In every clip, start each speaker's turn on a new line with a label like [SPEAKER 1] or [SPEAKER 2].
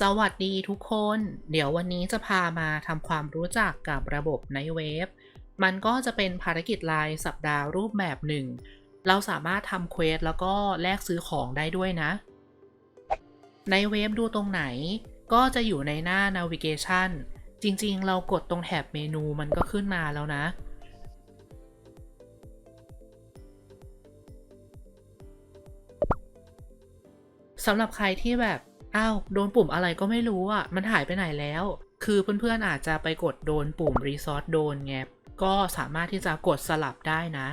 [SPEAKER 1] สวัสดีทุกคน เดี๋ยววันนี้จะพามาทำความรู้จักกับระบบในเว็บมันก็จะเป็นภารกิจรายสัปดาห์รูปแบบหนึ่ง เราสามารถทำเควสแล้วก็แลกซื้อของได้ด้วยนะ ในเว็บดูตรงไหน ก็จะอยู่ในหน้า navigation จริงๆ เรากดตรงแถบเมนูมันก็ขึ้นมาแล้วนะ สำหรับใครที่แบบ อ้าวโดนปุ่มอะไรก็ไม่รู้อะ มันหายไปไหนแล้ว คือเพื่อนๆอาจจะไปกดโดนปุ่ม Resource โดนไง ก็สามารถที่จะกดสลับได้นะ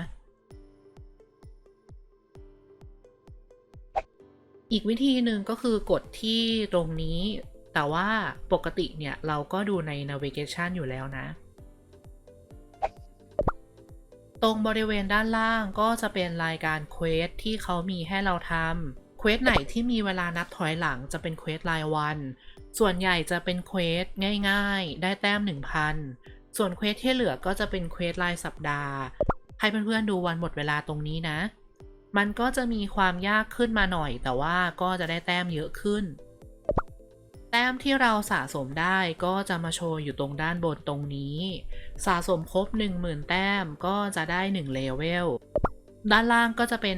[SPEAKER 1] อีกวิธีหนึ่งก็คือกดที่ตรงนี้ แต่ว่าปกติเนี่ย เราก็ดูใน navigation อยู่แล้วนะ ตรงบริเวณด้านล่างก็จะเป็นรายการเควสที่เขามีให้เราทำ เควสไหนที่มีเวลานับถอยหลังจะเป็นเควสรายวัน ส่วนใหญ่จะเป็นเควสง่ายๆ ได้แต้ม 1,000 ส่วนเควสที่เหลือก็จะเป็นเควสรายสัปดาห์ ให้เพื่อนๆดูวันหมดเวลาตรงนี้นะ มันก็จะมีความยากขึ้นมาหน่อย แต่ว่าก็จะได้แต้มเยอะขึ้น แต้มที่เราสะสมได้ก็จะมาโชว์อยู่ตรงด้านบนตรงนี้ สะสมครบ 10,000 แต้มก็จะได้ 1 เลเวล ด้านล่างก็จะเป็น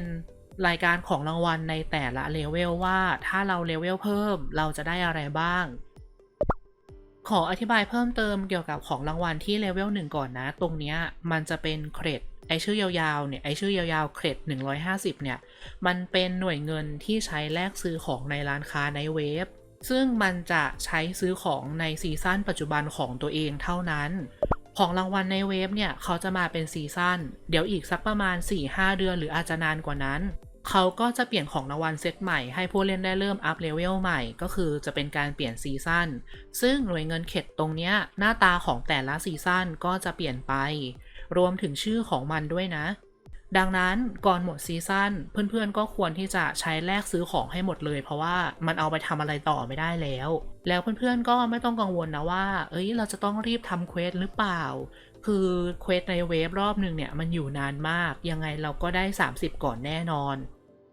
[SPEAKER 1] รายการของรางวัลในแต่ละเลเวลว่าถ้าเราเลเวลเพิ่มเราจะได้อะไรบ้าง ขออธิบายเพิ่มเติมเกี่ยวกับของรางวัลที่เลเวลหนึ่งก่อนนะ ตรงเนี้ยมันจะเป็นเครดไอชื่อยาวๆเนี่ยไอชื่อยาวๆเครด150 เนี่ย มันเป็นหน่วยเงินที่ใช้แลกซื้อของในร้านค้าในเว็บซึ่งมันจะใช้ซื้อของในซีซั่นปัจจุบันของตัวเองเท่านั้น ของรางวัลในเว็บเนี่ย เขาจะมาเป็นซีซั่น เดี๋ยวอีกสักประมาณ 4-5 เดือนหรืออาจจะนานกว่านั้น เขาก็จะเปลี่ยนของรางวัลเซตใหม่ให้ผู้เล่นได้เริ่มอัพเลเวลใหม่ ก็คือจะเป็นการเปลี่ยนซีซั่นซึ่งหน่วยเงินเข็ดตรงเนี้ยหน้าตาของแต่ละซีซั่นก็จะเปลี่ยนไป รวมถึงชื่อของมันด้วยนะ ดังนั้นก่อนหมดซีซั่นเพื่อนๆก็ควรที่จะใช้แลกซื้อของให้หมดเลย เพราะว่ามันเอาไปทำอะไรต่อไม่ได้แล้ว แล้วเพื่อนๆก็ไม่ต้องกังวลนะว่า เอ้ยเราจะต้องรีบทำเควสหรือเปล่า คือเควสในเวฟรอบหนึ่งเนี่ยมันอยู่นานมาก ยังไงเราก็ได้ 30 ก่อนแน่นอน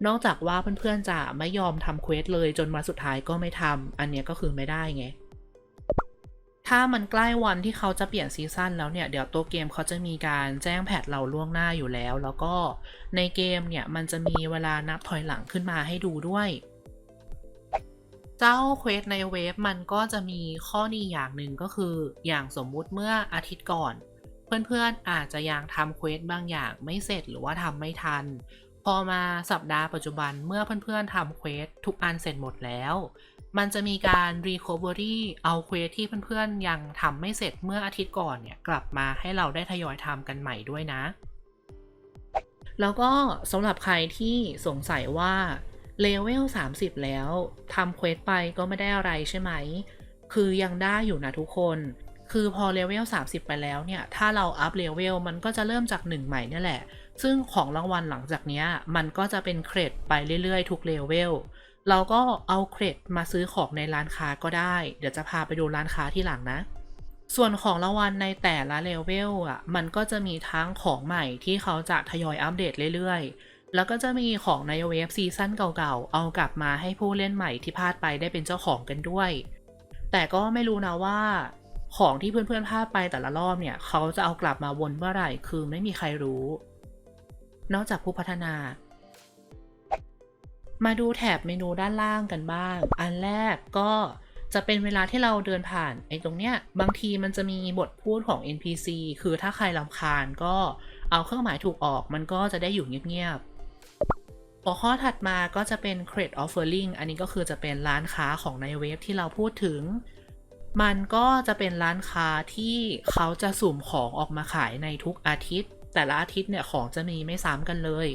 [SPEAKER 1] นอกจากว่าเพื่อนๆจะไม่ยอมทำเควสเลยจนมาสุดท้ายก็ไม่ทำอันเนี้ยก็คือไม่ได้ไง ถ้ามันใกล้วันที่เขาจะเปลี่ยนซีซั่นแล้วเนี่ย เดี๋ยวตัวเกมเขาจะมีการแจ้งแพทเราล่วงหน้าอยู่แล้ว แล้วก็ในเกมเนี่ย มันจะมีเวลานับถอยหลังขึ้นมาให้ดูด้วย เจ้าเควสในเว็บมันก็จะมีข้อดีอย่างหนึ่งก็คือ อย่างสมมุติเมื่ออาทิตย์ก่อน เพื่อนๆอาจจะยังทำเควสบางอย่างไม่เสร็จหรือว่าทำไม่ทัน พอมาสัปดาห์ปัจจุบันเมื่อเพื่อนๆทำเควสทุกอันเสร็จหมดแล้ว มันจะมีการ Recovery เอาเควสที่เพื่อนๆ ยังทำไม่เสร็จเมื่ออาทิตย์ก่อนเนี่ยกลับมาให้เราได้ทยอยทำกันใหม่ด้วยนะ แล้วก็สำหรับใครที่สงสัยว่าเลเวล 30 แล้วทำเควสไปก็ไม่ได้อะไรใช่ไหม คือยังได้อยู่นะทุกคน คือพอเลเวล 30 ไปแล้วเนี่ย ถ้าเราอัพเลเวลมันก็จะเริ่มจาก 1 ใหม่นี่แหละ ซึ่งของรางวัลหลังจากเนี้ยมันก็จะเป็นเครดไปเรื่อยๆ ทุกเลเวล เราก็เอาเครดมาซื้อของในร้านค้าก็ได้ เดี๋ยวจะพาไปดูร้านค้าที่หลังนะ ส่วนของรางวัลในแต่ละเลเวลอะ มันก็จะมีทั้งของใหม่ที่เขาจะทยอยอัปเดตเรื่อยๆ แล้วก็จะมีของในเว็บซีซั่นเก่าๆ เอากลับมาให้ผู้เล่นใหม่ที่พลาดไปได้เป็นเจ้าของกันด้วย แต่ก็ไม่รู้นะว่า ของที่เพื่อนๆพลาดไปแต่ละรอบเนี่ย เขาจะเอากลับมาวนเมื่อไหร่ คือไม่มีใครรู้ นอกจากผู้พัฒนา มาดูแถบเมนูด้านล่างกันบ้าง อันแรกก็จะเป็นเวลาที่เราเดินผ่านไอ้ตรงเนี้ย บางทีมันจะมีบทพูดของ NPC คือถ้าใครลำคาญก็เอาเครื่องหมายถูกออก มันก็จะได้อยู่เงียบๆหัวข้อถัดมาก็จะเป็น Crate Offering อันนี้ก็คือจะเป็นร้านค้าของในเว็บที่เราพูดถึง มันก็จะเป็นร้านค้าที่เขาจะสุ่มของออกมาขายในทุกอาทิตย์ แต่ละอาทิตย์เนี่ยของจะมีไม่ซ้ำกันเลย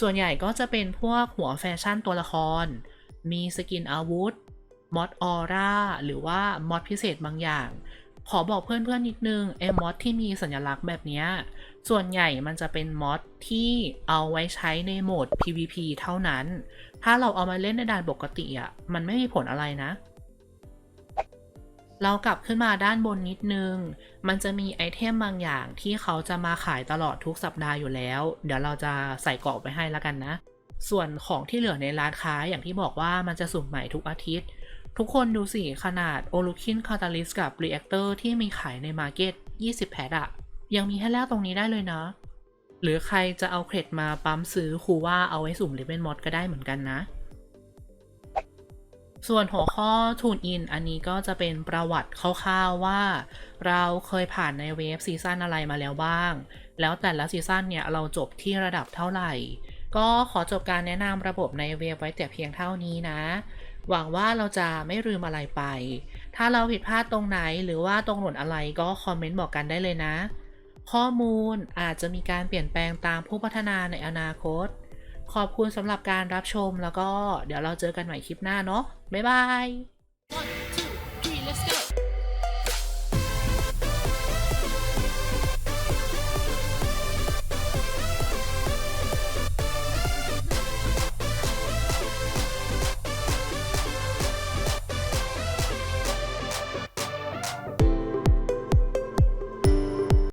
[SPEAKER 1] ส่วนใหญ่ก็จะเป็นพวกหัวแฟชั่นตัวละคร มีสกินอาวุธมอดออร่าหรือว่ามอดพิเศษบางอย่าง ขอบอกเพื่อนๆนิดนึงไอ้มอดที่มีสัญลักษณ์แบบนี้ส่วนใหญ่มันจะเป็นมอดที่เอาไว้ใช้ในโหมด PVP เท่านั้น ถ้าเราเอามาเล่นในด่านปกติอะมันไม่มีผลอะไรนะ เรากลับขึ้นมาด้านบนนิดนึง มันจะมีไอเทมบางอย่างที่เขาจะมาขายตลอดทุกสัปดาห์อยู่แล้ว เดี๋ยวเราจะใส่กรอบไปให้แล้วกันนะ ส่วนของที่เหลือในร้านค้าอย่างที่บอกว่ามันจะสุ่มใหม่ทุกอาทิตย์ ทุกคนดูสิขนาด o l u k i n Catalyst กับ Reactor ที่มีขายใน Market 20 แพทอะยังมีให้แลกตรงนี้ได้เลยนะ หรือใครจะเอาเครดมาปั๊มซื้อคูว่าเอาไว้สุ่มเลเ e นมอดก็ได้เหมือนกันนะ ส่วนหัวข้อ Tune In อันนี้ก็จะเป็นประวัติคร่าวๆว่า เราเคยผ่านในเวฟซีซั่นอะไรมาแล้วบ้าง แล้วแต่ละซีซั่นเนี่ยเราจบที่ระดับเท่าไหร่ ก็ขอจบการแนะนำระบบในเวฟไว้แต่เพียงเท่านี้นะ หวังว่าเราจะไม่ลืมอะไรไป ถ้าเราผิดพลาดตรงไหนหรือว่าตรงหล่นอะไรก็คอมเมนต์บอกกันได้เลยนะ ข้อมูลอาจจะมีการเปลี่ยนแปลงตามผู้พัฒนาในอนาคต ขอบคุณสำหรับการรับชมแล้วก็เดี๋ยวเราเจอกันใหม่คลิปหน้าเนาะบ๊ายบาย
[SPEAKER 2] One, two, three, let's go.